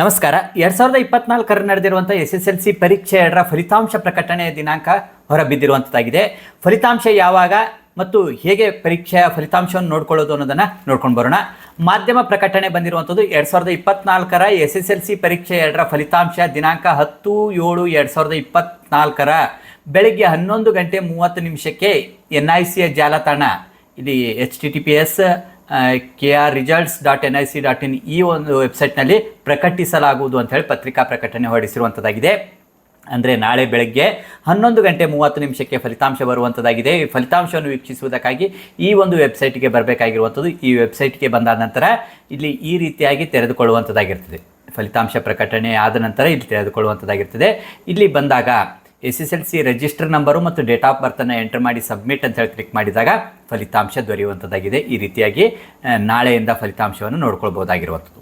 ನಮಸ್ಕಾರ. ಎರಡ್ ಸಾವಿರದ ಇಪ್ಪತ್ನಾಲ್ಕರ ನಡೆದಿರುವಂಥ ಎಸ್ ಎಸ್ ಎಲ್ ಸಿ ಪರೀಕ್ಷೆ ಎರಡರ ಫಲಿತಾಂಶ ಪ್ರಕಟಣೆಯ ದಿನಾಂಕ ಹೊರಬಿದ್ದಿರುವಂಥದ್ದಾಗಿದೆ ಫಲಿತಾಂಶ ಯಾವಾಗ ಮತ್ತು ಹೇಗೆ ಪರೀಕ್ಷೆಯ ಫಲಿತಾಂಶವನ್ನು ನೋಡ್ಕೊಳ್ಳೋದು ಅನ್ನೋದನ್ನು ನೋಡ್ಕೊಂಡು ಬರೋಣ. ಮಾಧ್ಯಮ ಪ್ರಕಟಣೆ ಬಂದಿರುವಂಥದ್ದು ಎರಡು ಸಾವಿರದ ಇಪ್ಪತ್ನಾಲ್ಕರ ಎಸ್ ಎಸ್ ಎಲ್ ಸಿ ಪರೀಕ್ಷೆ ಎರಡರ ಫಲಿತಾಂಶ ದಿನಾಂಕ ಹತ್ತು ಏಳು ಎರಡು ಸಾವಿರದ ಇಪ್ಪತ್ನಾಲ್ಕರ ಬೆಳಗ್ಗೆ ಹನ್ನೊಂದು ಗಂಟೆ ಮೂವತ್ತು ನಿಮಿಷಕ್ಕೆ ಎನ್ ಐ ಸಿಯ ಜಾಲತಾಣ, ಇಲ್ಲಿ H T T P S K R results dot N I C dot in ಈ ಒಂದು ವೆಬ್ಸೈಟ್ನಲ್ಲಿ ಪ್ರಕಟಿಸಲಾಗುವುದು ಅಂತ ಹೇಳಿ ಪತ್ರಿಕಾ ಪ್ರಕಟಣೆ ಹೊರಡಿಸಿರುವಂಥದ್ದಾಗಿದೆ ಅಂದರೆ ನಾಳೆ ಬೆಳಗ್ಗೆ ಹನ್ನೊಂದು ಗಂಟೆ ಮೂವತ್ತು ನಿಮಿಷಕ್ಕೆ ಫಲಿತಾಂಶ ಬರುವಂಥದ್ದಾಗಿದೆ ಈ ಫಲಿತಾಂಶವನ್ನು ವೀಕ್ಷಿಸುವುದಕ್ಕಾಗಿ ಈ ಒಂದು ವೆಬ್ಸೈಟ್ಗೆ ಬರಬೇಕಾಗಿರುವಂಥದ್ದು ಈ ವೆಬ್ಸೈಟ್ಗೆ ಬಂದ ನಂತರ ಇಲ್ಲಿ ಈ ರೀತಿಯಾಗಿ ತೆರೆದುಕೊಳ್ಳುವಂಥದ್ದಾಗಿರ್ತದೆ ಫಲಿತಾಂಶ ಪ್ರಕಟಣೆ ಆದ ನಂತರ ಇಲ್ಲಿ ತೆರೆದುಕೊಳ್ಳುವಂಥದ್ದಾಗಿರ್ತದೆ ಇಲ್ಲಿ ಬಂದಾಗ S S L C register number ಮತ್ತು ಡೇಟ್ ಆಫ್ ಬರ್ತನ್ನು ಎಂಟರ್ ಮಾಡಿ ಸಬ್ಮಿಟ್ ಅಂತ ಹೇಳಿ ಕ್ಲಿಕ್ ಮಾಡಿದಾಗ ಫಲಿತಾಂಶ ದೊರೆಯುವಂಥದ್ದಾಗಿದೆ ಈ ರೀತಿಯಾಗಿ ನಾಳೆಯಿಂದ ಫಲಿತಾಂಶವನ್ನು ನೋಡ್ಕೊಳ್ಬೋದಾಗಿರುವಂಥದ್ದು